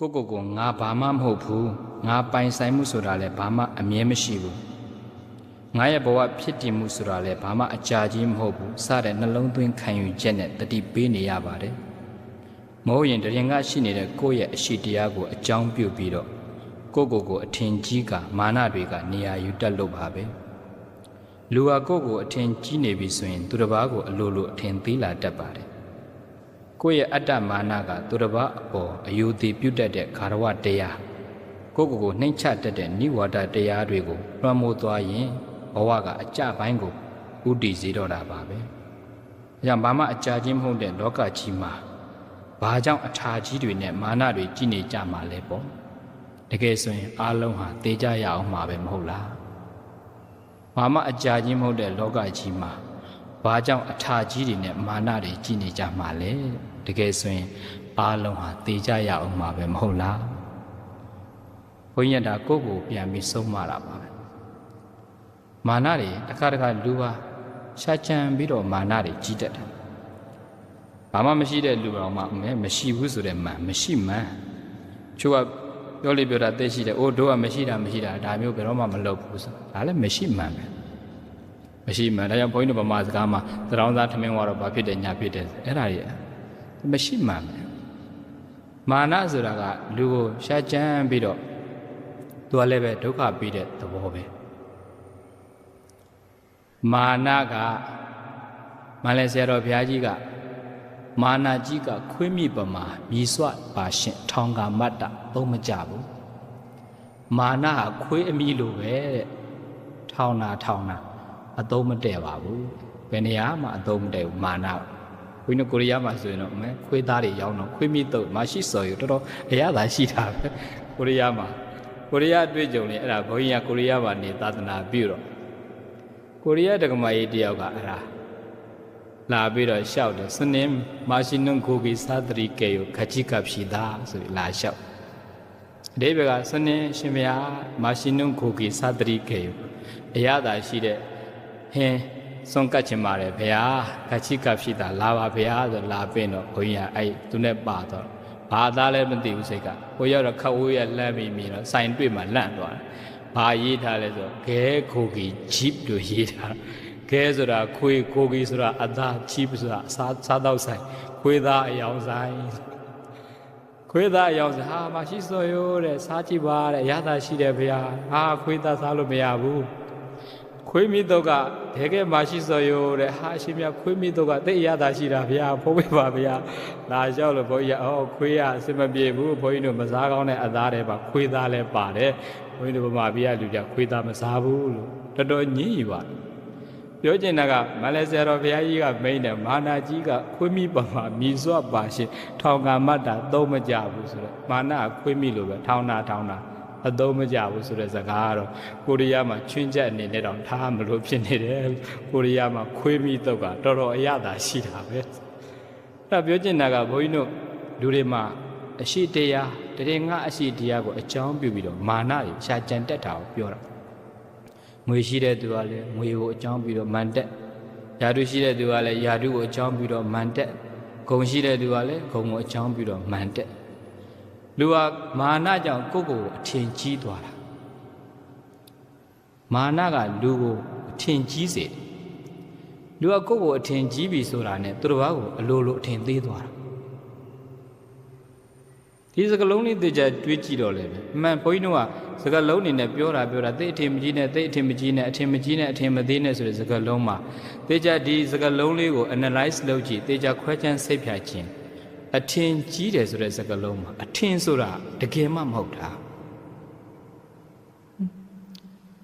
ကိုကိုကိုငါဘာမှမဟုတ်ဘူးငါပိုင်ဆိုင်မှုဆိုတာလည်းဘာမှအမြဲမရှိဘူးငါရဲ့ဘဝဖြစ်တည်မှုဆိုတာလည်းဘာမှအကြာကြီးမဟုတ်ဘူးစတဲ့နှလုံးသွင်းခံယူချက်နဲ့တတိပေးနေရပါတယ်မဟုတ်ရင်တရင်ကရှိနေတဲ့ကိုယ့်ရဲ့အရှိတရားကိုအကြောင်းပြုပြီးတော့ကိုကိုကိုအထင်ကြီးကမာနတွေကနေရာယူတက်လို့ပါပဲလူဟာကိုကိုအထင်ကြီးနေပြီဆိုရင် သူတစ်ပါးကိုအလိုလိုအထင်သေးလာတတ်ပါတယ် ကိုယ့်ရဲ့အတ္တမာနကသူတစ်ပါးအပေါ်အယုသေးပြုတ်တတ်တဲ့ခါရဝတရားကိုကိုကိုနှိမ့်ချတတ်တဲ့နိဝါဒတရားတွေကိုလွှမ်းမိုးသွားရင်ဘဝကအကြပိုင်းကိုဥတည်စေတော့တာပါပဲ။အဲကြောင့်ဘာမှအကြာချင်းမဟုတ်တဲ့လောကကြီးမှာဘာကြောင့်အထာကြီးတွေနဲ့မာနတွေကြီးနေကြမှာလဲပေါ့။တကယ်ဆိုရင်အလုံးဟာတေးကြရအောင်မှာပဲမဟုတ်လား။ဘာမှအကြာချင်းမဟုတ်တဲ့လောကကြီးမှာ ဘာကြောင့်အထာကြီးတွေနဲ့မာနတွေကြီးနေကြမှာလဲ။တကယ်ဆိုရင်အလုံးဟာတေးကြရအောင်မှာပဲမဟုတ်လား။ဘုန်းကြီးကဒါကိုယ့်ကိုပြန်ပြီးဆုံးမတာပါပဲ။မာနတွေတစ်ခါတစ်ခါလူပါရှာချံပြီးတော့မာနတွေကြီးတတ်တယ်။ဘာမှမရှိတဲ့လူတော်မှမဲမရှိဘူးဆိုတဲ့မှန်မရှိမှန်ချို့ကပြောလိပြောတာသိရှိတယ်။အိုးတို့ကမရှိတာမရှိတာဒါမျိုးဘယ်တော့မှမလုပ်ဘူးဆို။ဒါလည်းမရှိမှန်ပဲ။ မရှိမှန်ဒါကြောင့်ဘုန်းကြီးတို့ဗမာစကားမှာသရောင်းသားထမင်းဝါတော့ဘာဖြစ်တယ်ညာဖြစ်တယ်အဲ့ဒါတွေမရှိမှန်ပဲ။မာနဆိုတာကလူကိုရှာချံပြီးတော့သူကလည်းပဲဒုက္ခပြီးတဲ့သဘောပဲ။မာနကမလဲဆရာတော်ဘုရားကြီးကမာနာကြီးကခွေးမိပမာမြည်စွပါရှင်ထောင်ကမတ်တာသုံးမကြဘူးမာနကခွေးအမိလိုပဲတဲ့ထောင်နာထောင်နာ အသုံးမတည့်ပါဘူးဘယ်နေရာမှအသုံးမတည့်ဘူးမာနဘုန်းကြီးကိုရီးယားမှာဆိုရင်တော့မဲခွေးသားတွေရောင်းတော့ခွေးမိတော့မရှိစော်ရတော်တော်အရသာရှိတာပဲကိုရီးယားမှာကိုရီးယားအတွေ့အကြုံလေအဲ့ဒါဘုန်းကြီးကကိုရီးယားမှာနေသာသနာပြုတော့ကိုရီးယားတက္ကမကြီးတယောက်ကအဲ့ဒါလာပြီးတော့ရှောက်တယ်စနင်းမာရှိနုံကိုကီသာတရိကေယခချိကဖြီသာဆိုပြီးလာလျှောက်အတိဘကစနင်းရှင်မယားမာရှိနုံကိုကီသာတရိကေယအရသာရှိတဲ့ ဟင်းစွန့်ကတ်ချင်ပါတယ်ဘုရားခချိကဖြီသာလာပါဘုရားဆိုလာပင်းတော့ဘုန်းကြီးကအဲ့သူနဲ့ပါတော့ဘာသားလဲမသိဘူးစိတ်ကဟိုရောက်တော့ခတ်ဝေးရလှမ်းပြီးမြင်တော့ဆိုင်တွေ့မှလန့်သွားတယ်ဘာရေးထားလဲဆိုဂဲခိုကီဂျီပလို့ရေးထားဂဲဆိုတာခွေခိုကီဆိုတာအသားဂျီပဆိုတာစားစားတော့ဆိုင်ခွေးသားအယောင်ဆိုင်ခွေးသားအယောင်ဆိုင်ဟာမရှိစော်ရိုးတဲ့စားကြည့်ပါတဲ့ရတာရှိတယ်ဗျာဟာခွေးသားစားလို့မရဘူး ခွေးမိတော့ကတကယ်မရှိစော်ရိုးတဲ့ဟာအရှင်မြတ်ခွေးမိတော့ကတိတ်ရတာရှိတာဗျာဖိုးပေးပါဗျာလာလျှောက်လို့ဘုန်းကြီးအော်ခွေးရအစင်မပြေဘူးဘုန်းကြီးတို့မစားကောင်းတဲ့အသားတွေပါခွေးသားလည်းပါတယ်ဘုန်းကြီးတို့ဗမာပြည်ကလူကြခွေးသားမစားဘူးလို့တော်တော်ညည်းယူပါပြောချင်တာကမလဲဆရာတော်ဘုရားကြီးကမိန်တယ်မာနာကြီးကခွေးမိပါမှာမြည်စွပါရှင်ထောင်ကမတ်တာသုံးမကြဘူးဆိုတော့မာနာခွေးမိလို့ပဲထောင်းတာထောင်းတာ အသုံးမကြဘူးဆိုတဲ့စကားကတော့ကိုရီးယားမှာချွင်းချက်အနေနဲ့တောင်ထားမလို့ဖြစ်နေတယ်ကိုရီးယားမှာခွေးမိတော့ကတော်တော်အရသာရှိတာပဲအဲ့ဒါပြောချင်တာကဘုန်းကြီးတို့လူတွေမှာအရှိတရားတကယ်ငါအရှိတရားကိုအကြောင်းပြုပြီးတော့မာနတွေရှာကြံတက်တာကိုပြောတာငွေရှိတဲ့သူကလည်းငွေကိုအကြောင်းပြုတော့မန်တက်ယာတုရှိတဲ့သူကလည်းယာတုကိုအကြောင်းပြုတော့မန်တက်ဂုံရှိတဲ့သူကလည်းဂုံကိုအကြောင်းပြုတော့မန်တက် လူဟာမာနကြောင့်ကိုယ့်ကိုယ်အထင်ကြီးသွားတာမာနကလူကိုအထင်ကြီးစေလူကကိုယ့်ကိုယ်အထင်ကြီးပြီဆိုတာနဲ့သူတစ်ပါးကိုအလိုလိုအထင်သေးသွားတာဒီစကလုံးလေးသိကြတွေးကြည့်တော့လေပဲအမှန်ဘုန်းကြီးတို့ကစကလုံးနေနဲ့ပြောတာပြောတာသိအထင်မကြီးနဲ့သိအထင်မကြီးနဲ့အထင်မကြီးနဲ့အထင်မသေးနဲ့ဆိုတဲ့စကလုံးမှာသိကြဒီစကလုံးလေးကို analyze လုပ်ကြည့်သိကြခွဲခြမ်းစိတ်ဖြာခြင်း အထင်ကြီးတယ်ဆိုတဲ့စကလုံးမှာအထင်ဆိုတာတကယ်မှမဟုတ်တာ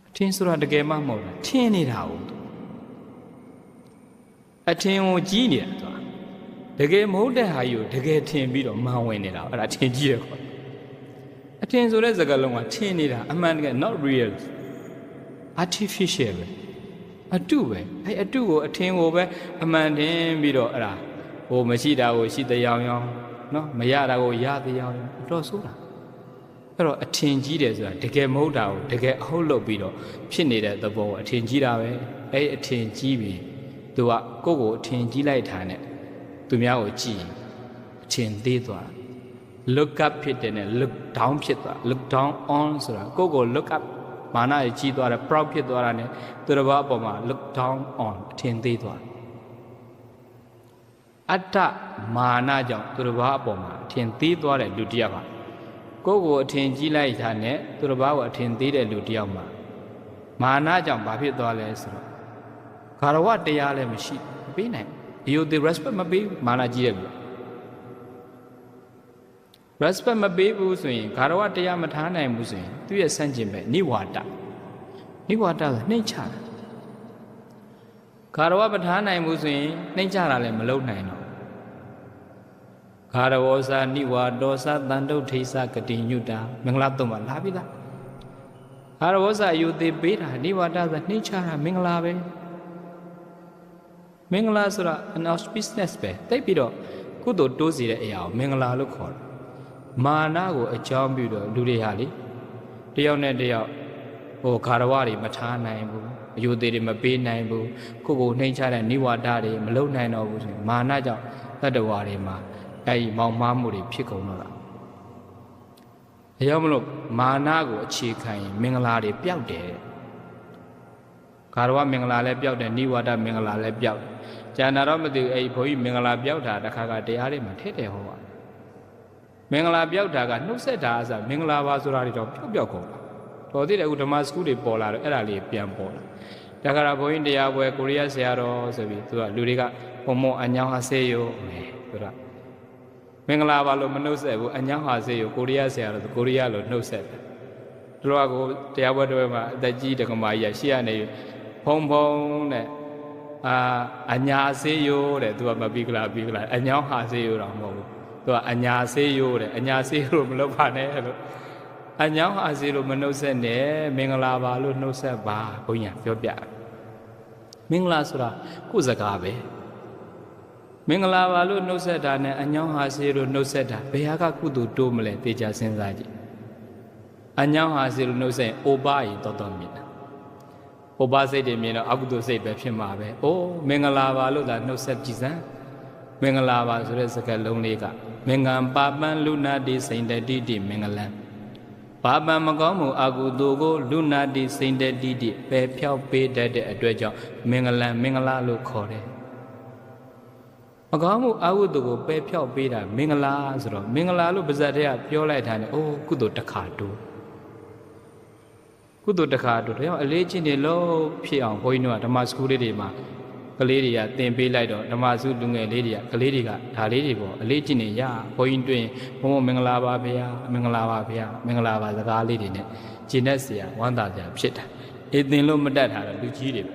အထင်ဆိုတာတကယ်မှမဟုတ်တာထင်နေတာဟုတ်အထင်ကိုကြီးနေတာသူတကယ်မဟုတ်တဲ့ဟာကြီးကိုတကယ်ထင်ပြီးတော့မှန်ဝင်နေတာအဲ့ဒါထင်ကြီးတယ်ခေါ်အထင်ဆိုတဲ့စကားလုံးကထင်နေတာအမှန်တကယ် not real artificial ပဲအတုပဲအဲ့အတုကိုအထင်ကိုပဲအမှန်တင်ပြီးတော့အဲ့ဒါ ဟိုမရှိတာကိုရှိတရားရောင်းနော်မရတာကိုရတရားရောင်းအတော်ဆိုးတာအဲ့တော့အထင်ကြီးတယ်ဆိုတာတကယ်မဟုတ်တာကိုတကယ်အဟုတ်လုပ်ပြီးတော့ဖြစ်နေတဲ့သဘောကိုအထင်ကြီးတာပဲအဲ့အထင်ကြီးပြီးသူကကိုယ့်ကိုအထင်ကြီးလိုက်တာနဲ့သူများကိုကြည့်ရင်အထင်သေးသွားတာ look up ဖြစ်တယ်နဲ့ look down ဖြစ်သွား look down on ဆိုတာကိုယ့်ကို look up မာနကြီးကြီးသွားတယ် proud ဖြစ်သွားတာနဲ့သူတစ်ပါးအပေါ်မှာ look down on အထင်သေးသွားတယ် အတ္တမာနကြောင့်သူတစ်ပါးအပေါ်မှာအထင်သေးသွားတဲ့လူတစ်ယောက်ဟာကိုယ့်ကိုအထင်ကြီးလိုက်တာနဲ့သူတစ်ပါးကိုအထင်သေးတဲ့လူတစ်ယောက်မှာမာနကြောင့်ဘာဖြစ်သွားလဲဆိုတော့ဂါရဝတရားလည်းမရှိမပေးနိုင်ဘူး you the respect မပေးဘူးမာနကြီးတဲ့လူ respect မပေးဘူးဆိုရင်ဂါရဝတရားမထားနိုင်ဘူးဆိုရင်သူ့ရဲ့ဆန့်ကျင်ဘက်နိဝါဒနိဝါဒဆိုနှိမ့်ချတာ ဂါရဝမထားနိုင်ဘူးဆိုရင်နှိမ့်ချတာလည်းမလုပ်နိုင်တော့ဂါရဝောစာနိဝါဒောစာတန်တုဋ္ဌိစကတိညုတာမင်္ဂလာသုံးပါလာပြီလားဂါရဝောစာအယူသေးပေးတာနိဝါဒဆိုနှိမ့်ချတာမင်္ဂလာပဲမင်္ဂလာဆိုတာ an auspiciousness ပဲတိတ်ပြီးတော့ကုသိုလ်တိုးစီတဲ့အရာကိုမင်္ဂလာလို့ခေါ်တယ်မာနကိုအကြောင်းပြုတော့လူတွေဟာလေတယောက်နဲ့တယောက်ဟိုခါရဝတွေမထားနိုင်ဘူး အယုသေးတွေမပေးနိုင်ဘူးကိုယ့်ကိုနှိမ့်ချတဲ့နိဝါဒတွေမလုံနိုင်တော့ဘူးဆိုရင်မာနကြောင့်တတ္တဝါတွေမှာအဲဒီမောင်မားမှုတွေဖြစ်ကုန်တော့တာအဲကြောင့်မလို့မာနကိုအခြေခံရင်မင်္ဂလာတွေပျောက်တယ်ခါရဝမင်္ဂလာလည်းပျောက်တယ်နိဝါဒမင်္ဂလာလည်းပျောက်တယ်ကျန်တာတော့မသိဘူးအဲဒီဘုန်းကြီးမင်္ဂလာပျောက်တာတစ်ခါကတရားတွေမှာထည့်တယ်ဟောပါမင်္ဂလာပျောက်တာကနှုတ်ဆက်တာအစားမင်္ဂလာပါဆိုတာတွေတော့ပျောက်ပျောက်ကုန်တာ တော်သေးတယ်အခုဓမ္မစကူးတွေပေါ်လာတော့အဲ့ဒါလေးပြန်ပေါ်လာတခါတော့ဘုန်းကြီးတရားပွဲကိုရီးယားဆရာတော်ဆိုပြီးသူကလူတွေကဘုံမအညောင်းအဆေးယောမယ်သူကမင်္ဂလာပါလို့မနှုတ်ဆက်ဘူးအညောင်းဟာဆေးယောကိုရီးယားဆရာတော်ကိုရီးယားလို့နှုတ်ဆက်တယ်သူတို့ကကိုတရားပွဲတွေမှာအသက်ကြီးတက္ကမကြီးရရှေ့ကနေဖုံဖုံတဲ့အာအညာဆေးယောတဲ့သူကမပြီးကလားပြီးကလားအညောင်းဟာဆေးယောတော့မဟုတ်ဘူးသူကအညာဆေးရိုးတယ်အညာဆေးရိုးမလုပ်ပါနဲ့လို့ အညောင်းဟာဆေးလို့မနှုတ်ဆက်နဲ့မင်္ဂလာပါလို့နှုတ်ဆက်ပါဘုန်းကြီးပြောပြမင်္ဂလာဆိုတာကိုယ်စကားပဲမင်္ဂလာပါလို့နှုတ်ဆက်တာနဲ့အညောင်းဟာဆေးလို့နှုတ်ဆက်တာဘယ်ဟာကကုသိုလ်တိုးမလဲတေချာစဉ်းစားကြည့်အညောင်းဟာဆေးလို့နှုတ်ဆက်ရင်အိုပါရင်တော်တော်မြင်တာအိုပါစိတ်တွေမြင်တော့အကုသိုလ်စိတ်ပဲဖြစ်မှာပဲအိုးမင်္ဂလာပါလို့သာနှုတ်ဆက်ကြည့်စမ်းမင်္ဂလာပါဆိုတဲ့စကားလုံးလေးကမင်္ဂံပါပန်လူနာတိစိန်တတိတိမင်္ဂလံ ပါပန်မကောင်းမှုအကုသိုလ်ကိုလူနာတိစိန်တတိတိပယ်ဖြောက်ပေးတတ်တဲ့အတွက်ကြောင့်မင်္ဂလံမင်္ဂလာလို့ခေါ်တယ်မကောင်းမှုအကုသိုလ်ကိုပယ်ဖြောက်ပေးတာမင်္ဂလာဆိုတော့မင်္ဂလာလို့ပါဇက်တည်းကပြောလိုက်တာနဲ့အိုးကုသိုလ်တစ်ခါတိုးကုသိုလ်တစ်ခါတိုးဒါကြောင့်အလေးချင်းတွေလို့ဖြစ်အောင်ဘုန်းကြီးတို့ကဓမ္မစကူးလေးတွေမှာက လေးတွေကသင်ပေးလိုက်တော့ဓမ္မစုလူငယ်လေးတွေကကလေးတွေကဒါလေးတွေပေါ့အလေးကျင့်နေရဘုန်းကြီးတွင်ဘုံဘုံမင်္ဂလာပါဗျာမင်္ဂလာပါဗျာမင်္ဂလာပါစကားလေးတွေနဲ့ကျင့်တဲ့ဆရာဝမ်းသာစရာဖြစ်တာအေးသင်လို့မတတ်တာတော့လူကြီးတွေပဲ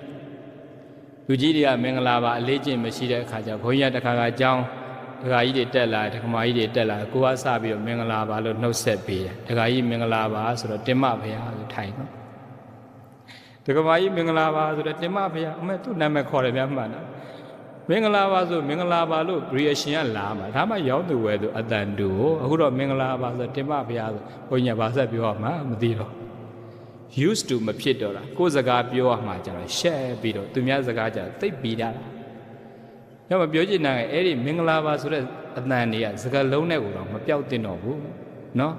လူကြီးတွေကမင်္ဂလာပါအလေးကျင့်မရှိတဲ့အခါကျဘုန်းကြီးကတခါကကြောင်းဒကာကြီးတွေတက်လာဒကမာကြီးတွေတက်လာကိုကစပြီးတော့မင်္ဂလာပါလို့နှုတ်ဆက်ပေးတယ်ဒကာကြီးမင်္ဂလာပါဆိုတော့တင်မဗျာလို့ထိုင်တော့ ဒကမာကြီးမင်္ဂလာပါဆိုတော့တင်မဖေရအမေသူ့နာမည်ခေါ်တယ်များမှန်တာမင်္ဂလာပါဆိုမင်္ဂလာပါလို့ reaction ကလာမှာဒါမှရောက်သူဝဲသူအတန်တူကိုအခုတော့မင်္ဂလာပါဆိုတင်မဖေရဆိုဘုညာဘာဆက်ပြောရမှာမသိတော့ used to မဖြစ်တော့တာကိုယ်စကားပြောရမှာကြတော့ share ပြီးတော့သူများစကားကြသိပ်ပြီးတာညမပြောချင်တာကအဲ့ဒီမင်္ဂလာပါဆိုတဲ့အတန်တွေကစကားလုံးနဲ့ကိုတော့မပြောက်တင်တော့ဘူးเนาะ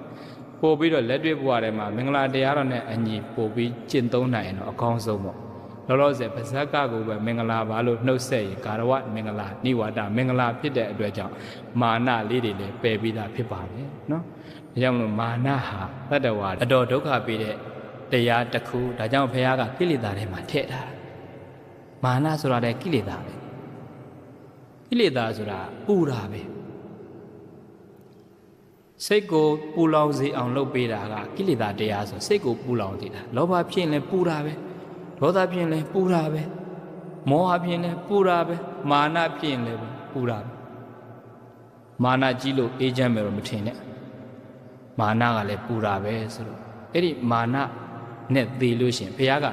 ပို့ပြီးတော့လက်တွေ့ဘဝထဲမှာမင်္ဂလာတရားတော်နဲ့အညီပို့ပြီးကျင့်သုံးနိုင်ရင်တော့အကောင်းဆုံးပေါ့လောလောဆယ်ပါဇက်ကကိုပဲမင်္ဂလာပါလို့နှုတ်ဆက်ရင်ကာရဝမင်္ဂလာနိဝါဒမင်္ဂလာဖြစ်တဲ့အတွက်ကြောင့်မာနလေးတွေလည်းပယ်ပြီးသားဖြစ်ပါတယ်နော်ဒါကြောင့်မလို့မာနဟာတတ္တဝါအတော်ဒုက္ခပေးတဲ့တရားတစ်ခုဒါကြောင့်ဘုရားကကိလေသာထဲမှာထည့်ထားတာမာနဆိုတာလည်းကိလေသာပဲကိလေသာဆိုတာပူတာပဲ စိတ်ကိုပူလောင်စေအောင်လုပ်ပေးတာကကိလေသာတရားဆိုစိတ်ကိုပူလောင်စေတာလောဘဖြစ်ရင်လည်းပူတာပဲဒေါသဖြစ်ရင်လည်းပူတာပဲမောဟဖြစ်ရင်လည်းပူတာပဲမာနဖြစ်ရင်လည်းပူတာပဲမာနကြီးလို့အေးချမ်းမယ်တော့မထင်နဲ့မာနကလည်းပူတာပဲဆိုတော့အဲ့ဒီမာနနဲ့သေလို့ရှင်ဘုရားက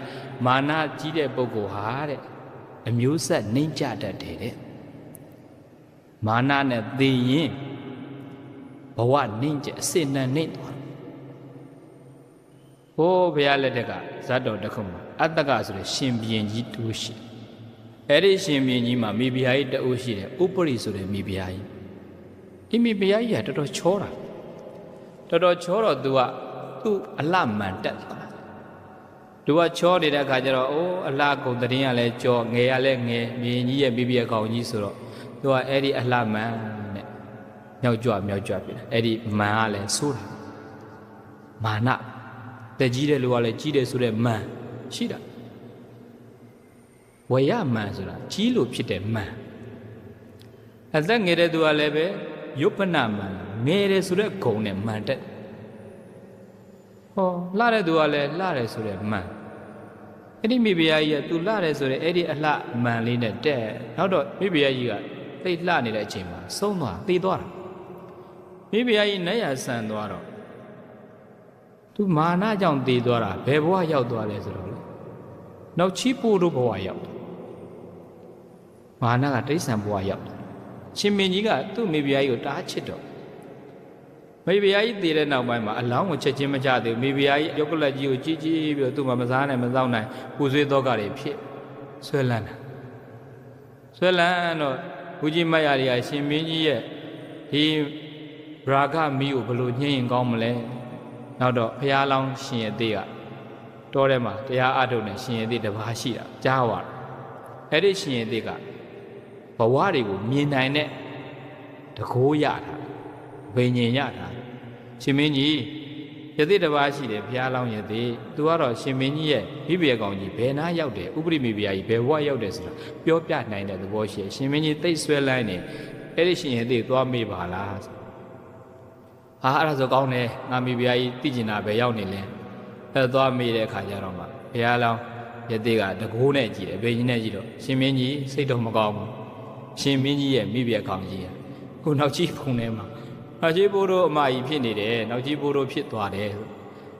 မာနကြီးတဲ့ပုဂ္ဂိုလ်ဟာတဲ့အမျိုးဆက်နှိမ့်ကြတတ်တယ်တဲ့မာနနဲ့သေရင် ဘဝနှိမ့်ကျအစစ်နှံနှိမ့်သွားဟိုးဘုရားလက်ထက်ကဇတ်တော်တစ်ခုမှာအတ္တကဆိုတဲ့ရှင်ဘီရင်ကြီးတူရှိအဲ့ဒီရှင်ဘီရင်ကြီးမှာမိဖုရားကြီးတူရှိတယ်ဥပရိဆိုတဲ့မိဖုရားကြီးဒီမိဖုရားကြီးကတော်တော်ချောတာတော်တော်ချောတော့ तू ကသူ့အလှမှန်တက်သွားသူကချောနေတဲ့အခါကျတော့အိုးအလှကုံတရင်ကလည်းကြောငယ်ကလည်းငယ်မြင်းကြီးရဲ့ပြီးပြီးအကောင်ကြီးဆိုတော့သူကအဲ့ဒီအလှမှန်နဲ့ မြောက်ကြွမြောက်ကြွပြီအဲ့ဒီမှန်ကလည်းဆိုးတာမာနတက်ကြီးတဲ့လူကလည်းကြီးတယ်ဆိုတဲ့မှန်ရှိတာဝေယမှန်ဆိုတာကြီးလို့ဖြစ်တဲ့မှန်အသက်ငယ်တဲ့သူကလည်းပဲယုပ္ပနမှန်ငယ်တယ်ဆိုတဲ့ဂုံနဲ့မှန်တက်ဟောလှတဲ့သူကလည်းလှတယ်ဆိုတဲ့မှန်အဲ့ဒီမိဖုရားကြီးကသူလှတယ်ဆိုတဲ့အဲ့ဒီအလှမှန်လေးနဲ့တက်နောက်တော့မိဖုရားကြီးကသိလှနေတဲ့အချိန်မှာဆုံးသွားသေသွားတာ မိဖုရားကြီးနတ်ရဆန်သွားတော့သူမာနကြောင့်သေသွားတာဘယ်ဘဝရောက်သွားလဲဆိုတော့လေနောက်ချီးပို့တို့ဘဝရောက်တယ်မာနကတိဋ္ဌံဘဝရောက်တယ်ရှင်မင်းကြီးကသူ့မိဖုရားကြီးကိုတားချစ်တော့မိဖုရားကြီးတည်တဲ့နောက်ပိုင်းမှာအလောင်းကိုချက်ချင်းမချသေးဘူးမိဖုရားကြီးရုပ်ကလတ်ကြီးကိုကြီးကြီးပြီးတော့သူ့မှာမစားနိုင်မသောက်နိုင်ပူဆွေးတော့ကတွေဖြစ်ဆွဲလန်းတာဆွဲလန်းတော့ဦးကြီးမတ်ရတွေကရှင်မင်းကြီးရဲ့ဒီ ရာဂမီးကိုဘယ်လိုညှိရင်ကောင်းမလဲနောက်တော့ဘုရားလောင်းရှင်ရဲ့သေးကတောထဲမှာတရားအထုတ်နဲ့ရှင်ရဲ့သေးတစ်ပါးရှိတာကြားသွားတယ်အဲ့ဒီရှင်ရဲ့သေးကဘဝတွေကိုမြင်နိုင်တဲ့တကိုးရတာဝိညာဉ်ရတာရှင်မင်းကြီးယသိတစ်ပါးရှိတယ်ဘုရားလောင်းယသိသူကတော့ရှင်မင်းကြီးရဲ့မိဘရဲ့ကောင်ကြီးဘယ်နာရောက်တယ်ဥပရိမိဘရားကြီးဘယ်ဘဝရောက်တယ်ဆိုတာပြောပြနိုင်တဲ့သဘောရှိတယ်ရှင်မင်းကြီးသိဆွဲလိုက်နေအဲ့ဒီရှင်ယသိသွားမေးပါလား ဟာအဲ့ဒါဆိုကောင်းတယ်ငါမိဘရားကြီးသိကျင်တာပဲရောက်နေလဲအဲ့သွားမေးတဲ့အခါကျတော့မှဘုရားလောင်းယသိကတကိုးနဲ့ကြည့်တယ်ဘေးကြီးနဲ့ကြည့်တော့ရှင်မင်းကြီးစိတ်တော့မကောင်းဘူးရှင်မင်းကြီးရဲ့မိဘကောင်ကြီးကခုနောက်ကြီးဖုန်ထဲမှာနောက်ကြီးဘိုးတို့အမကြီးဖြစ်နေတယ်နောက်ကြီးဘိုးတို့ဖြစ်သွားတယ်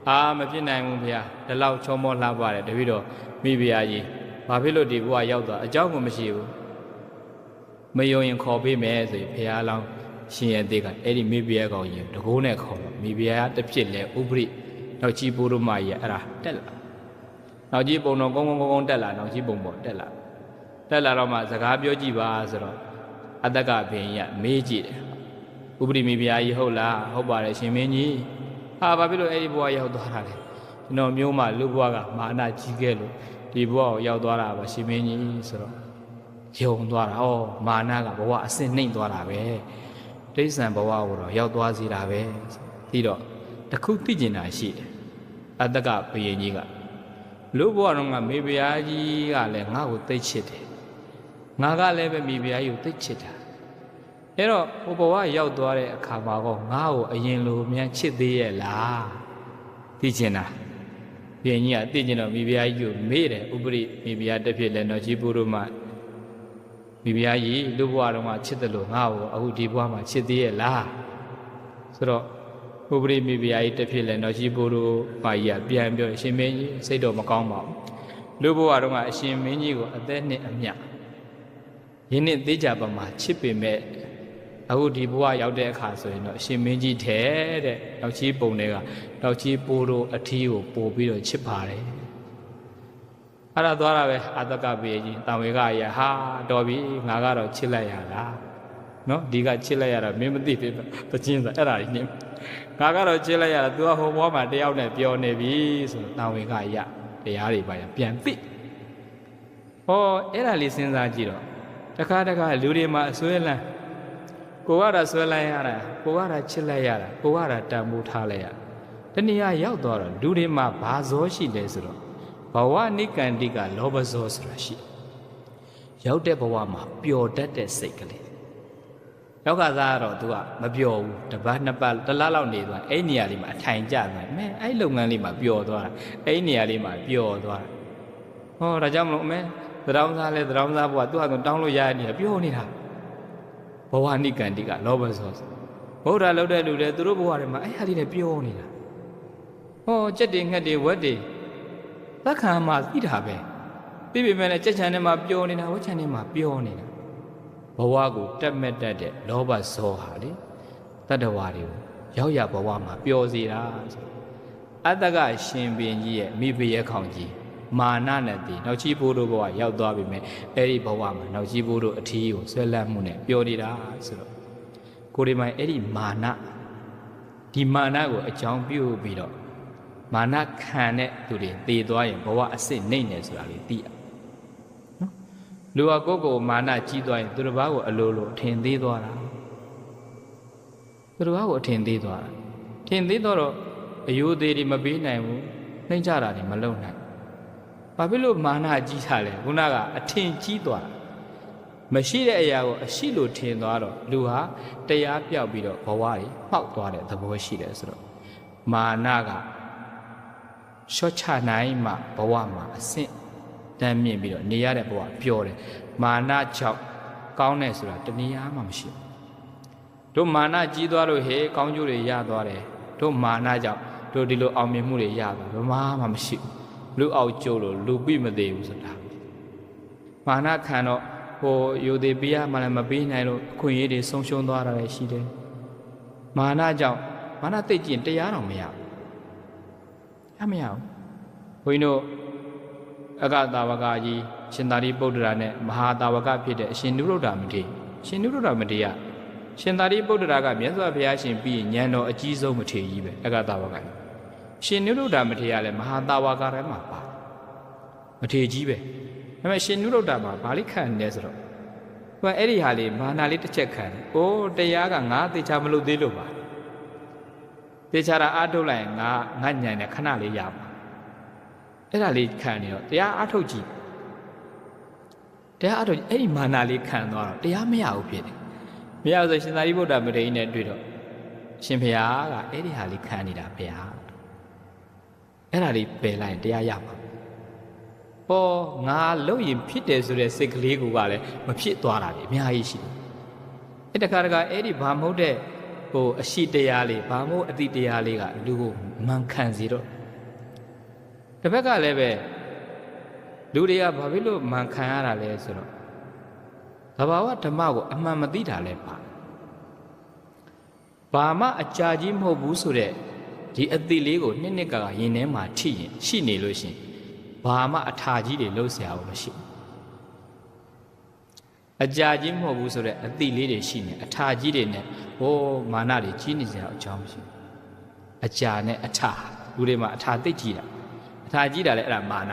အာမဖြစ်နိုင်ဘူးဗျာဒီလောက်ချောမောလှပါတယ်တပည့်တော်မိဖုရားကြီးဘာဖြစ်လို့ဒီဘုရားရောက်သွားအเจ้าကမရှိဘူးမယုံရင်ခေါ်ပေးမယ်ဆိုရင်ဘုရားလောင်း ရှင်ရဲ့သေးကအဲ့ဒီမိဖုရားကောင်ကြီးတကိုးနဲ့ခေါ်တော့မိဖုရားတစ်ဖြစ်လဲဥပရိနောက်ကြီးဘိုးတို့မကြီးအဲ့ဒါတက်လာနောက်ကြီးပုံတော်ကုန်းကုန်းကုန်းကုန်းတက်လာနောက်ကြီးပုံပေါ်တက်လာတက်လာတော့မှစကားပြောကြည့်ပါဆိုတော့အတ္တကဘင်ကြီးကမေးကြည့်တယ်ဥပရိမိဖုရားကြီးဟုတ်လားဟုတ်ပါတယ်ရှင်မင်းကြီးဟာဘာဖြစ်လို့အဲ့ဒီဘဝရောက်သွားတာလဲကျွန်တော်မျိုးမှလူဘဝကမာနကြီးခဲ့လို့ဒီဘဝကိုရောက်သွားတာပါရှင်မင်းကြီးဆိုတော့ယုံသွားတာဩမာနကဘဝအစင်နှိမ့်သွားတာပဲ တိဋ္ဌံဘဝကိုတော့ရောက်သွားစေတာပဲပြီးတော့တခုသိကျင်တာရှိတယ်အတ္တကဘယင်ကြီးကလူဘဝတော့ကမေဘုရားကြီးကလည်းငါ့ကိုသိချစ်တယ်ငါကလည်းပဲမေဘုရားကြီးကိုသိချစ်တာအဲ့တော့ဟိုဘဝရောက်သွားတဲ့အခါမှာကောငါ့ကိုအရင်လိုမြန်ချစ်သေးရဲ့လားသိချင်တာဘယင်ကြီးကသိချင်တော့မေဘုရားကြီးကိုမေးတယ်ဥပရိမေဘုရားတစ်ဖြစ်လဲတော့ကြီးပုရုမ မိဖုရားကြီးလူဘဝတုန်းကချစ်တယ်လို့ငါ့ကိုအခုဒီဘဝမှာချစ်သေးရဲ့လားဆိုတော့ဥပရိမိဖုရားကြီးတစ်ဖြစ်လဲတော့ရှိဖို့တို့ပါကြီးကပြန်ပြောအရှင်မင်းကြီးစိတ်တော့မကောင်းပါဘူးလူဘဝတုန်းကအရှင်မင်းကြီးကိုအသက်နှစ်အမြရင်းနှစ်သေးကြပါမှာချစ်ပေမဲ့အခုဒီဘဝရောက်တဲ့အခါဆိုရင်တော့အရှင်မင်းကြီးထဲတဲ့နောက်ချီးပုံတွေကနောက်ချီးပိုးတို့အထီးကိုပို့ပြီးတော့ချစ်ပါတယ် အဲ့ဒါသွားတာပဲအာတကပေကြီးတံဝေကရဟာတော်ပြီငါကတော့ချစ်လိုက်ရတာနော်ဒီကချစ်လိုက်ရတာမင်းမသိသေးဘူးတချင်းဆိုအဲ့ဒါကြီးနေငါကတော့ချစ်လိုက်ရတာ तू ကဟိုဘွားမှာတယောက်နဲ့ပြောနေပြီဆိုတော့တံဝေကရတရားတွေပါရပြန်သိဟောအဲ့ဒါလေးစဉ်းစားကြည့်တော့တခါတခါလူတွေမှာအစွဲလန်းကိုကတော့ဆွဲလိုက်ရတာကိုကတော့ချစ်လိုက်ရတာကိုကတော့တန်ဖိုးထားလိုက်ရတနည်းအားရောက်သွားတော့လူတွေမှာဘာဇောရှိလဲဆိုတော့ ဘဝနိကန္တိကလောဘဇောဆိုတာရှိရောက်တဲ့ဘဝမှာပျော်တတ်တဲ့စိတ်ကလေးယောက်ကစားကတော့ तू ကမပျော်ဘူးတပတ်နှစ်ပတ်တစ်လလောက်နေသွားအဲ့နေရာလေးမှာအထိုင်ကျသွားမဲအဲ့လုပ်ငန်းလေးမှာပျော်သွားတာအဲ့နေရာလေးမှာပျော်သွားတာဟောဒါကြောင့်မလို့အမဲသတောင်းစားလဲသတောင်းစားဘုရား तू ကတော့တောင်းလို့ရနေတာပျော်နေတာဘဝနိကန္တိကလောဘဇောဗုဒ္ဓလောက်တဲ့လူတွေသူတို့ဘဝတွေမှာအဲ့ဟာလေးနဲ့ပျော်နေတာဟောကြက်တွေငှက်တွေဝက်တွေ သက်ခံမှာသိတာပဲသိပေမဲ့လည်းကြက်ချန်ထဲမှာပျော်နေတာဝက်ချန်ထဲမှာပျော်နေတာဘဝကိုတက်မဲ့တက်တဲ့လောဘဇောဟာလေတတ္တဝါတွေကိုရောက်ရဘဝမှာပျော်စေတာအတ္တကရှင်ပင်ကြီးရဲ့မိဖုရားခေါင်ကြီးမာနနဲ့တည်နောက်ချီးဘိုးတို့ဘဝရောက်သွားပြီမဲ့အဲ့ဒီဘဝမှာနောက်ချီးဘိုးတို့အထီးကိုဆွဲလန်းမှုနဲ့ပျော်နေတာဆိုတော့ကိုဒီမိုင်အဲ့ဒီမာနဒဒီမာနကိုအကြောင်းပြုပြီးတော့ မာနခံတဲ့သူတွေတည်သွားရင်ဘဝအစစ်နှိမ့်နေဆိုတာလေးသိရနော်လူကကိုယ့်ကိုယ်မာနကြီးသွားရင်သူတစ်ပါးကိုအလိုလိုထင်သေးသွားတာသူတစ်ပါးကိုအထင်သေးသွားတာထင်သေးတော့အယိုးသေးတွေမပေးနိုင်ဘူးနှိမ့်ကြတာတွေမလုပ်နိုင်ဘာဖြစ်လို့မာနကြီးတာလဲခုနကအထင်ကြီးသွားတာမရှိတဲ့အရာကိုအရှိလို့ထင်သွားတော့လူဟာတရားပြောက်ပြီးတော့ဘဝတွေမှောက်သွားတဲ့သဘောရှိတယ်ဆိုတော့မာနက ရှော့ချနိုင်မှဘဝမှာအဆင့်တန်းမြင့်ပြီးတော့နေရတဲ့ဘဝပျော်တယ်မာနကြောင့်ကောင်းတယ်ဆိုတာတနည်းအားမှမရှိဘူးတို့မာနကြီးသွားလို့ဟေးကောင်းကျိုးတွေရသွားတယ်တို့မာနကြောင့်တို့ဒီလိုအောင်မြင်မှုတွေရသွားဘယ်မှမှမရှိဘူးလူအောက်ကျိုးလို့လူပြမသေးဘူးဆိုတာမာနခံတော့ဟိုယူသေးပေးရမှလည်းမပေးနိုင်လို့အခွင့်အရေးတွေဆုံးရှုံးသွားတာလည်းရှိတယ်မာနကြောင့်မာနသိကျင်တရားတော်မရဘူးရ မရဘူးဘုန်းကြီးတို့အကတာဝကကြီးရှင်သာရိပုတ္တရာနဲ့မဟာတာဝကဖြစ်တဲ့အရှင်နုရုဒ္ဓမထေရရှင်နုရုဒ္ဓမထေရရှင်သာရိပုတ္တရာကမြတ်စွာဘုရားရှင်ပြီးဉာဏ်တော်အကြီးဆုံးမထေရကြီးပဲအကတာဝကရှင်နုရုဒ္ဓမထေရလည်းမဟာတာဝကထဲမှာပါမထေရကြီးပဲဒါပေမဲ့ရှင်နုရုဒ္ဓမှာဗာလိခံနေဆိုတော့သူကအဲ့ဒီဟာလေးမာနာလေးတစ်ချက်ခံတယ်။အိုးတရားကငါသေချာမလို့သေးလို့ပါ။ သေချာတာအားထုတ်လိုက်ရင်ငါငါညံတယ်ခဏလေးရပါ။အဲ့ဒါလေးခံနေတော့တရားအားထုတ်ကြည့်။တရားအားထုတ်အဲ့ဒီမာနာလေးခံသွားတော့တရားမရဘူးဖြစ်တယ်။မရဘူးဆိုရှင်သာရိပုတ္တမထေရနဲ့တွေ့တော့ရှင်ဘုရားကအဲ့ဒီဟာလေးခံနေတာဘုရား။အဲ့ဒါလေးပယ်လိုက်ရင်တရားရမှာ။ဟောငါလုံရင်ဖြစ်တယ်ဆိုတဲ့စိတ်ကလေးကိုကလည်းမဖြစ်သွားတာလေအများကြီးရှိတယ်။အဲ့တခါတခါအဲ့ဒီဘာမဟုတ်တဲ့ ဟိုအရှိတရားလေးဘာမဟုတ်အတိတရားလေးကလူကိုမှန်ခံစီတော့တစ်ဖက်ကလည်းပဲလူတွေကဘာဖြစ်လို့မှန်ခံရတာလဲဆိုတော့သဘာဝဓမ္မကိုအမှန်မသိတာလဲပါဘာမှအကြာကြီးမဟုတ်ဘူးဆိုတဲ့ဒီအတိလေးကိုနှစ်နှစ်ကကရင်ထဲမှာထိရင်ရှိနေလို့ရှင်ဘာမှအထာကြီးတွေလှုပ်ရှားအောင်မရှိ အကြာကြီးမဟုတ်ဘူးဆိုတော့အတိလေးတွေရှိနေအထာကြီးတွေနဲ့ဟိုးမာနတွေကြီးနေကြအောင်အကြောင်းမရှိအကြာနဲ့အထာလူတွေမှာအထာသိကြီးတာအထာကြီးတာလည်းအဲ့ဒါမာန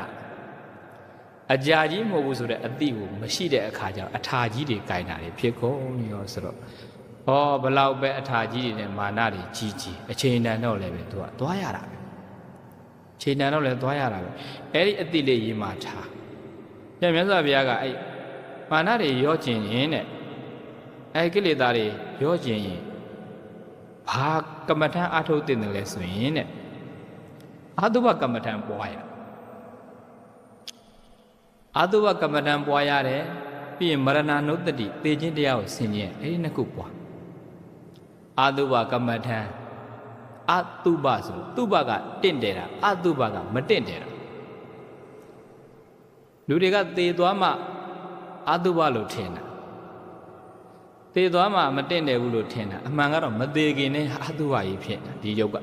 အကြာကြီးမဟုတ်ဘူးဆိုတော့အတိကိုမရှိတဲ့အခါကျတော့အထာကြီးတွေကင်တာတွေဖြစ်ကုန်ရောဆိုတော့ဩဘလောက်ပဲအထာကြီးတွေနဲ့မာနတွေကြီးကြီးအချိန်တန်တော့လည်းပဲသူကသွားရတာပဲချိန်တန်တော့လည်းသွားရတာပဲအဲ့ဒီအတိလေးရေးမှထားပြန်မြတ်စွာဘုရားကအဲ့ မာနတွေရောကျင်ရင်တဲ့အဲ့ကိလေသာတွေရောကျင်ရင်ဘာကမ္မထံအထုတ်တင်တယ်လဲဆိုရင်တဲ့အာတုဘကမ္မထံပွားရအာတုဘကမ္မထံပွားရတယ်ပြီးရင်မရဏနုတ္တိသေခြင်းတရားကိုဆင်ခြင်အဲ့ဒီနှစ်ခုပွားအာတုဘကမ္မထံအတုပဆိုတုပကတင့်တယ်တာအတုပကမတင့်တယ်တာလူတွေကသေသွားမှ အတုပလို့ထင်တာသေသွားမှမတင့်တယ်ဘူးလို့ထင်တာအမှန်ကတော့မသေးခင်နဲ့အတုပကြီးဖြစ်တာဒီယုတ်က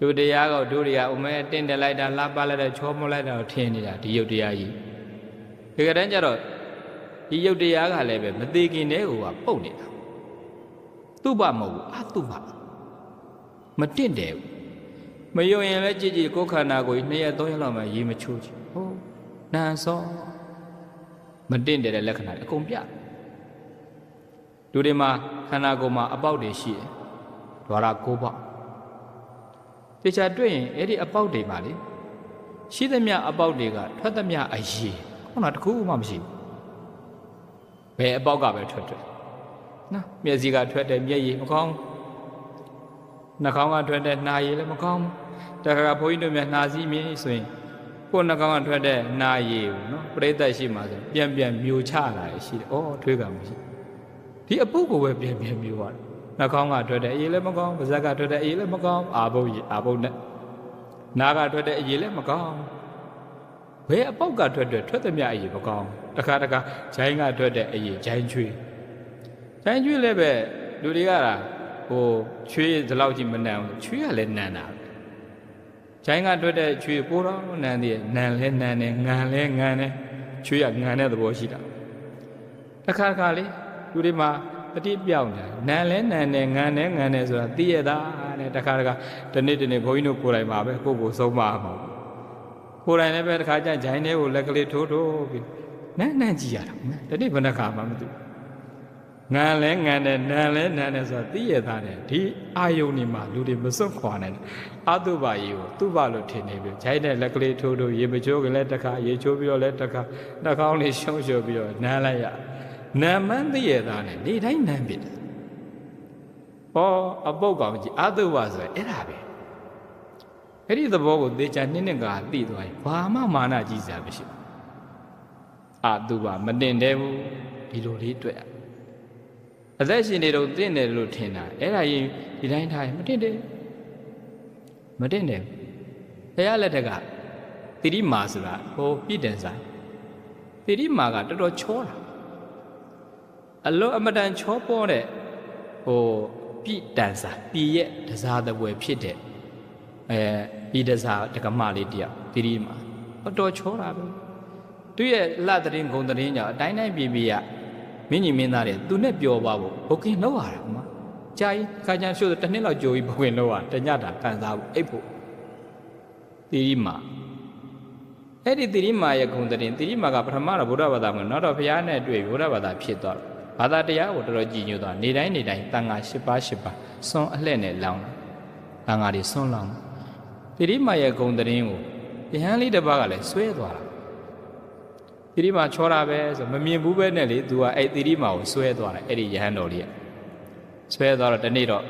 လူတရားကတို့တွေကဥမဲတင့်တယ်လိုက်တာလှပလိုက်တာချောမလိုက်တာထင်နေတာဒီယုတ်တရားကြီးဒီကတည်းကတော့ဒီယုတ်တရားကလည်းပဲမသေးခင်နဲ့ဟိုကပုတ်နေတာတုပမဟုတ်ဘူးအတုပမတင့်တယ်ဘူးမယုံရင်လည်းကြည်ကြည်ကိုယ်ခန္ဓာကိုယ်နှစ်ရက်သုံးရက်လောက်မှရေမချိုးချင်ဟိုနန်စော မတင့်တယ်တဲ့လက္ခဏာတွေအကုန်ပြလူတွေမှာခန္ဓာကိုယ်မှာအပေါက်တွေရှိတယ်ဒွါရ၉ပေါက်တခြားတွေ့ရင်အဲ့ဒီအပေါက်တွေပါလေရှိသမျှအပေါက်တွေကထွက်သမျှအရေးခုနတခုမှမရှိဘူးဘယ်အပေါက်ကပဲထွက်ထွက်နော်မျက်စိကထွက်တယ်မျက်ရည်မကောင်းနှာခေါင်းကထွက်တဲ့နှာရည်လည်းမကောင်းဘူးတခါကဘုန်းကြီးတို့များနှာစည်းမြင်ဆိုရင် ကိုယ်နှာခေါင်းကထွက်တဲ့နှာရည်ကိုနော်ပြိတ္တရှိမှဆိုပြန်ပြန်မျိုးချလာရရှိတယ်။အော်ထွေးကမရှိဒီအပုပ်ကိုပဲပြန်ပြန်မျိုးရတယ်။နှာခေါင်းကထွက်တဲ့အရည်လည်းမကောင်းပါးစပ်ကထွက်တဲ့အရည်လည်းမကောင်းအာဘုတ်ရည်အာဘုတ်နဲ့နားကထွက်တဲ့အရည်လည်းမကောင်းဘယ်အပုပ်ကထွက်တဲ့ထွက်သမျှအရည်မကောင်းတခါတခါဂျိုင်းကထွက်တဲ့အရည်ဂျိုင်းချွေးဂျိုင်းချွေးလည်းပဲလူတွေကဟိုချွေးဒီလောက်ကြီးမနန်ဘူးချွေးကလည်းနန်တာပဲ ချိုင်းကတွေ့တဲ့ချွေးပိုးတော့နန်သေးနန်လဲနန်တယ်ငံလဲငံတယ်ချွေးကငံတဲ့သဘောရှိတာတစ်ခါခါလေးလူတွေမှာတတိပြောင်းတယ်နန်လဲနန်တယ်ငံတယ်ငံတယ်ဆိုတာသိရတာနဲ့တခါတခါတနေ့တနေ့ဘုန်းကြီးတို့ကိုယ်တိုင်မှာပဲကိုယ့်ကိုယ်ဆုံးမမှာကိုယ်တိုင်လည်းပဲတခါကျဂျိုင်းထဲကိုလက်ကလေးထိုးထိုးပြီးနန်းနန်းကြည့်ရတာတနေ့ဘယ်နှခါမှမသိ ငံလဲငံတယ်နန်းလဲနန်းတယ်ဆိုတာသိရသားတယ်ဒီအာယုန်နေမှာလူတွေမစွန့်ခွာနိုင်အတုပါကြီးကိုသူ့ဘာလို့ထင်နေပြီဂျိုင်းနဲ့လက်ကလေးထိုးထိုးရေမချိုးကလေးတစ်ခါရေချိုးပြီးတော့လည်းတစ်ခါနှာခေါင်းလေးရှုံးရှုံးပြီးတော့နန်းလိုက်ရနန်းမှန်းသိရသားနဲ့နေတိုင်းနန်းပြတယ်ဟောအပုတ်ကောင်ကြီးအတုပါဆိုရင်အဲ့ဒါပဲအဲ့ဒီသဘောကိုသေချာနှစ်နှစ်ကသိသွားရင်ဘာမှမာနကြီးစရာမရှိဘူးအတုပါမတင်တယ်ဘူးဒီလိုလေးတွေ့ရ အသက်ရှင်နေတော့တင့်တယ်လို့ထင်တာအဲ့ဒါရင်ဒီတိုင်းထားရင်မတင်တယ်မတင်တယ်ဘုရားလက်ထက်ကတိရိမာဆိုတာဟိုပြည့်တယ်ဆိုင်တိရိမာကတော်တော်ချောတာအလောအမတန်ချောပေါ်တဲ့ဟိုပြည့်တန်စာပြည်ရဲ့တစားတပွဲဖြစ်တဲ့အဲပြည်တစားတက္ကမလေးတယောက်တိရိမာတော်တော်ချောတာပဲသူရဲ့လှတရင်ဂုံတရင်ကြောင့်အတိုင်းတိုင်းပြည်ပြည်က မင်းကြီးမင်းသားတွေသူနဲ့ပျော်ပါဖို့ဘုကင်လောက်ရတာကွာကြာကြီးခါကြမ်းရှုပ်တစ်နှစ်လောက်ကြိုပြီးဘုကင်လောက်ရတညတာခံစားဖို့အိပ်ဖို့တိရိမာအဲ့ဒီတိရိမာရဲ့ဂုံတရင်တိရိမာကပထမတော့ဗုဒ္ဓဘာသာမှာနောက်တော့ဘုရားနဲ့တွေ့ဗုဒ္ဓဘာသာဖြစ်သွားတော့ဘာသာတရားကိုတော်တော်ကြည်ညိုသွားနေတိုင်းနေတိုင်းတန်ဃာ၈ပါး၈ပါးစွန့်အလှဲ့နဲ့လောင်းတန်ဃာတွေစွန့်လောင်းတိရိမာရဲ့ဂုံတရင်ကိုယဟန်လေးတစ်ပါးကလည်းဆွဲသွားတာ တိရိမာချောတာပဲဆိုမမြင်ဘူးပဲနဲ့လေ तू ကအဲ့တိရိမာကိုဆွဲသွားတယ်အဲ့ဒီယဟန်တော်လေးကဆွဲသွားတော့တနေ့တော့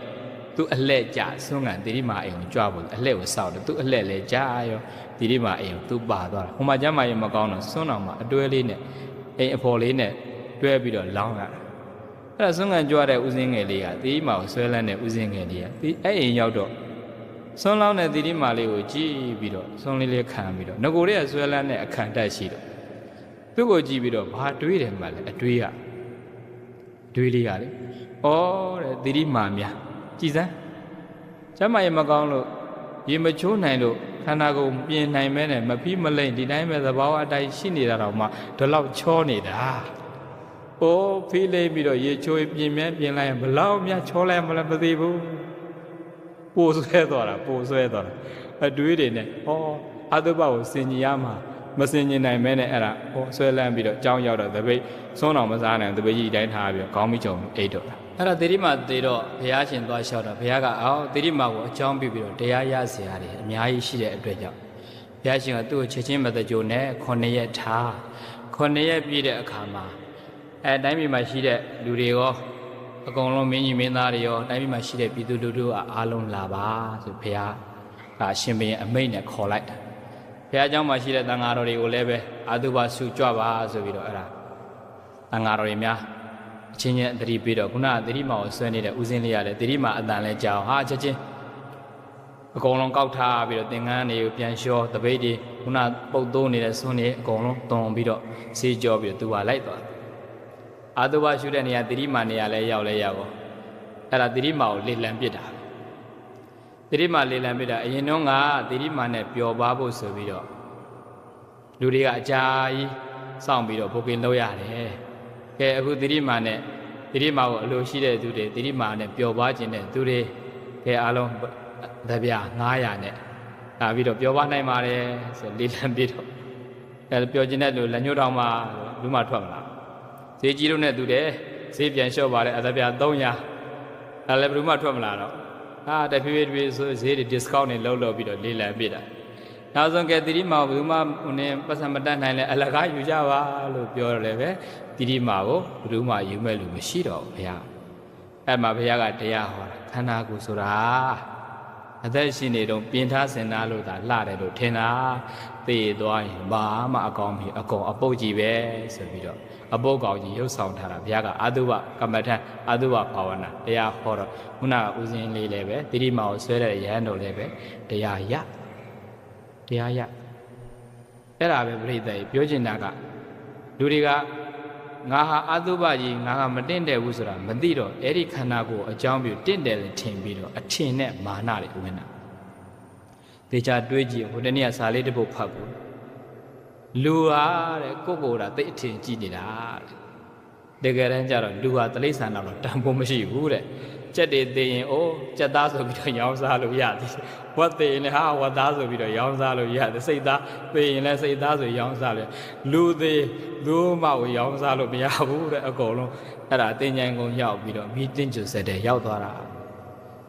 သူအလှဲ့ကြဆွမ်းကန်တိရိမာအိမ်ကိုကြွဖို့အလှဲ့ကိုစောက်တယ်သူအလှဲ့လဲကြာရောတိရိမာအိမ်ကိုသူပါသွားတာဟိုမှာကျမ်းမာရင်မကောင်းတော့ဆွမ်းတော်မှာအတွဲလေးနဲ့အိမ်အဖော်လေးနဲ့တွဲပြီးတော့လောင်းရတာအဲ့ဒါဆွမ်းကန်ကြွတဲ့ဦးစင်းငယ်လေးကတိရိမာကိုဆွဲလန်းတဲ့ဦးစင်းငယ်လေးကဒီအဲ့အိမ်ရောက်တော့ဆွမ်းလောင်းတဲ့တိရိမာလေးကိုကြည့်ပြီးတော့ဆွမ်းလေးလေးခံပြီးတော့ငကိုတွေကဆွဲလန်းတဲ့အခန့်တက်ရှိတော့ သူ့ကိုကြည့်ပြီးတော့ဘာတွေးတယ်မှလဲအတွေးကတွေးလေးကလေဩတဲ့တိရိမာများကြည်စမ်းကျမ်းမာရင်မကောင်းလို့ရေမချိုးနိုင်လို့ခန္ဓာကိုယ်ပြင်နိုင်မဲနဲ့မဖီးမလိမ့်ဒီတိုင်းပဲသဘာဝအတိုင်းရှိနေတာတော့မှဒီလောက်ချောနေတာ။အိုးဖီးလိမ့်ပြီးတော့ရေချိုးပြင်မြဲပြင်လိုက်ရင်ဘလောက်များချောလိုက်မလဲမသိဘူး။ပိုဆွဲသွားတာပိုဆွဲသွားတာအတွေးတွေနဲ့ဟောအတုပကိုစင်ကြီးရမှာ မစင်ကျင်နိုင်မဲနဲ့အဲ့ဒါဟိုဆွဲလန်းပြီးတော့ကြောင်းရောက်တော့တပိတ်ဆုံးအောင်မစားနိုင်တပိတ်ကြီးတိုင်းထားပြီးတော့ခေါင်းမိချုံအိတ်တော့တာအဲ့ဒါသီရိမာသေတော့ဘုရားရှင်သွားလျှောက်တော့ဘုရားကအော်သီရိမာကိုအကြောင်းပြပြီးတော့တရားရစရာတွေအများကြီးရှိတဲ့အတွက်ကြောင့်ဘုရားရှင်ကသူ့ကိုချက်ချင်းမတကြိုနဲ့ခုနှစ်ရက်ထားခုနှစ်ရက်ပြည့်တဲ့အခါမှာအဲတိုင်းပြည်မှာရှိတဲ့လူတွေရောအကုန်လုံးမင်းကြီးမင်းသားတွေရောတိုင်းပြည်မှာရှိတဲ့ပြည်သူလူထုအားလုံးလာပါဆိုဘုရားကအရှင်ဘုရင်အမိန့်နဲ့ခေါ်လိုက်တာ ဘုရားကျောင်းမှာရှိတဲ့တန်ဃာတော်တွေကိုလည်းပဲအာသုဘစုကြွပါဆိုပြီးတော့အဲ့ဒါတန်ဃာတော်တွေများအချင်းချင်းသတိပေးတော့ခုနကသတိမာကိုဆွဲနေတဲ့ဦးစင်းလေးရတယ်သတိမာအတန်လဲကြောင်ဟာချက်ချင်းအကုန်လုံးကောက်ထားပြီးတော့သင်္ကန်းတွေကိုပြန်လျှောတပိတ်တွေခုနပုတ်သုံးနေတဲ့ဆွန်းတွေအကုန်လုံးတုံပြီးတော့ဆေးကြောပြီးတော့သူကလိုက်သွားအာသုဘရှုတဲ့နေရာသတိမာနေရာလဲရောက်လဲရောက်ပေါ့အဲ့ဒါသတိမာကိုလေလံပစ်တာပဲ သတိမာလေလံပစ်တာအရင်တော့ကသတိမာနဲ့ပျော်ပါဖို့ဆိုပြီးတော့လူတွေကအကြာကြီးစောင့်ပြီးတော့ဘုကင်လုပ်ရတယ်ကဲအခုသတိမာနဲ့သတိမာကိုအလိုရှိတဲ့သူတွေသတိမာနဲ့ပျော်ပါခြင်းတဲ့သူတွေကဲအားလုံးတပြား900နဲ့လာပြီးတော့ပျော်ပါနိုင်ပါတယ်ဆိုလေလံပြီးတော့အဲပျော်ခြင်းတဲ့လူလက်ညှိုးတောင်မှလူမှထွက်မလားဈေးကြီးလို့နဲ့သူတယ်ဈေးပြန်လျှော့ပါတယ်အတပြား300အဲလည်းဘယ်သူမှထွက်မလာတော့ ဟာတဖြည်းဖြည်းဆိုဈေးတွေ discount တွေလောက်လောက်ပြီးတော့လေလံပြတာနောက်ဆုံးကဲတိရိမာဘယ်သူမှဟိုနေပတ်စံမတတ်နိုင်လဲအလကားယူကြပါလို့ပြောရလဲပဲတိရိမာကိုဘယ်သူမှယူမဲ့လူမရှိတော့ဘူးဘုရားအဲ့မှာဘုရားကတရားဟောတာခန္ဓာကိုယ်ဆိုတာအသက်ရှင်နေတော့ပြင်ထားစင်သားလို့သာလှတယ်လို့ထင်တာ သိသွားရင်ဘာမှအကောင်းပြီအကုန်အပုတ်ကြီးပဲဆိုပြီးတော့အပုတ်ကောင်ကြီးရုပ်ဆောင်ထားတာဘုရားကအာတုဘကမ္မထံအာတုဘဘာဝနာတရားဟောတော့ခုနကဦးဇင်းလေးလည်းပဲတိရိမာကိုဆွဲတဲ့ရဟန်းတော်လည်းပဲတရားရတရားရအဲ့ဒါပဲပြိတ္တပြောချင်တာကလူတွေကငါဟာအာသုဘကြီးငါကမတင့်တယ်ဘူးဆိုတာမသိတော့အဲ့ဒီခန္ဓာကိုယ်အကြောင်းပြုတင့်တယ်လို့ထင်ပြီးတော့အထင်နဲ့မာနတွေဝင်တာ တေချာတွေးကြည့်ဟိုတနေ့ကစာလေးတစ်ပုဒ်ဖတ်ဘူးလူဟာတဲ့ကိုယ့်ကိုယ်တာသိအထင်ကြည့်နေတာတဲ့တကယ်တမ်းကျတော့လူဟာတိရစ္ဆာန်တော့တန်ဖိုးမရှိဘူးတဲ့ကြက်တွေသိရင်အိုးကြက်သားဆိုပြီးတော့ရောင်းစားလို့ရသည်ဝက်သိရင်လည်းဟာဝက်သားဆိုပြီးတော့ရောင်းစားလို့ရတယ်စိတ်သားသိရင်လည်းစိတ်သားဆိုရောင်းစားလို့လူသေးလူမကိုရောင်းစားလို့မရဘူးတဲ့အကုန်လုံးအဲ့ဒါတင်ញိုင်ကုန်ရောက်ပြီးတော့မီတင်းကျွဆက်တဲ့ရောက်သွားတာ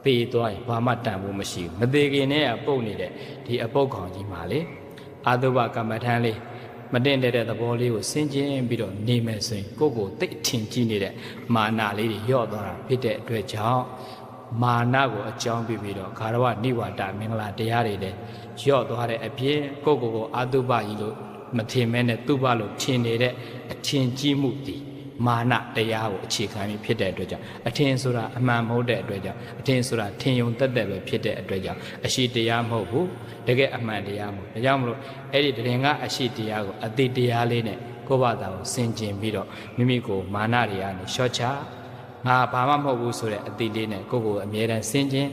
ပေသွားရင်ဘာမှတန်ဖို့မရှိဘူးမသေးခင်နဲ့ကပုတ်နေတဲ့ဒီအပုတ်ခေါင်ကြီးမှာလေအာသုဘကမ္မထမ်းလေးမတင်တဲ့တဲ့သဘောလေးကိုဆင်ကျင်ပြီးတော့နေမယ်ဆိုရင်ကိုယ့်ကိုယ်တိတ်ထင်ကြီးနေတဲ့မာနလေးတွေညော့သွားတာဖြစ်တဲ့အတွက်ကြောင့်မာနကိုအကြောင်းပြပြီးတော့ဂါရဝနိဝါဒမင်္ဂလာတရားတွေလည်းညော့သွားတဲ့အပြင်ကိုယ့်ကိုယ်ကိုအာသုဘကြီးလို့မထင်မဲနဲ့သူ့ဘလို့ထင်နေတဲ့အထင်ကြီးမှုတည် မာနတရားကိုအခြေခံပြီးဖြစ်တဲ့အတွက်ကြောင့်အထင်ဆိုတာအမှန်မဟုတ်တဲ့အတွက်ကြောင့်အထင်ဆိုတာထင်ယုံတက်တက်ပဲဖြစ်တဲ့အတွက်ကြောင့်အရှိတရားမဟုတ်ဘူးတကယ်အမှန်တရားမဟုတ်ဒါကြောင့်မလို့အဲ့ဒီတရင်ကအရှိတရားကိုအတိတရားလေးနဲ့ကိုယ့်ဘာသာကိုဆင်ကျင်ပြီးတော့မိမိကိုမာနတွေကနေရှော့ချငါဘာမှမဟုတ်ဘူးဆိုတဲ့အတိလေးနဲ့ကိုယ့်ကိုယ်အမြဲတမ်းဆင်ကျင်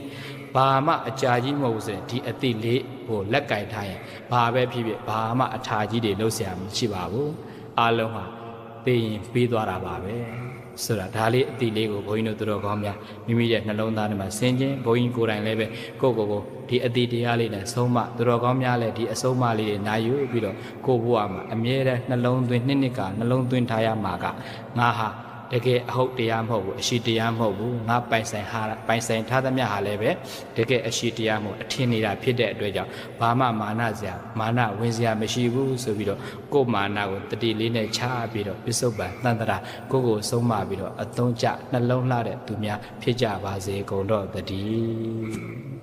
ဘာမှအကြာကြီးမဟုတ်ဘူးဆိုရင်ဒီအတိလေးကိုလက်ကင်ထားရင်ဘာပဲဖြစ်ဖြစ်ဘာမှအထာကြီးတွေလှုပ်ရှားမရှိပါဘူးအားလုံးဟာ သိရင်ပြီးသွားတာပါပဲဆိုတာဒါလေးအတိလေးကိုဘုန်းကြီးတို့သူတော်ကောင်းများမိမိရဲ့နှလုံးသားထဲမှာဆင်ခြင်ဘုန်းကြီးကိုယ်တိုင်လည်းပဲကိုယ့်ကိုယ်ကိုဒီအတိတရားလေးနဲ့ဆုံးမသူတော်ကောင်းများလည်းဒီအဆုံးအမလေးတွေနာယူပြီးတော့ကိုယ့်ဘဝမှာအမြဲတမ်းနှလုံးသွင်းနှစ်နှစ်ကနှလုံးသွင်းထားရမှာကငါဟာ တကယ်အဟုတ်တရားမဟုတ်ဘူးအရှိတရားမဟုတ်ဘူးငါပိုင်ဆိုင်ဟာပိုင်ဆိုင်ထားသမျှဟာလည်းပဲတကယ်အရှိတရားမဟုတ်အထင်နေတာဖြစ်တဲ့အတွက်ကြောင့်ဘာမှမာနစရာမာနဝင်စရာမရှိဘူးဆိုပြီးတော့ကိုယ်မာနကိုတတိလေးနဲ့ချပြီးတော့ပြစ္ဆုတ်ပံတန်တရာကိုယ့်ကိုယ်ဆုံးမပြီးတော့အသုံးကျနှလုံးလှတဲ့သူများဖြစ်ကြပါစေကုန်တော့တည်း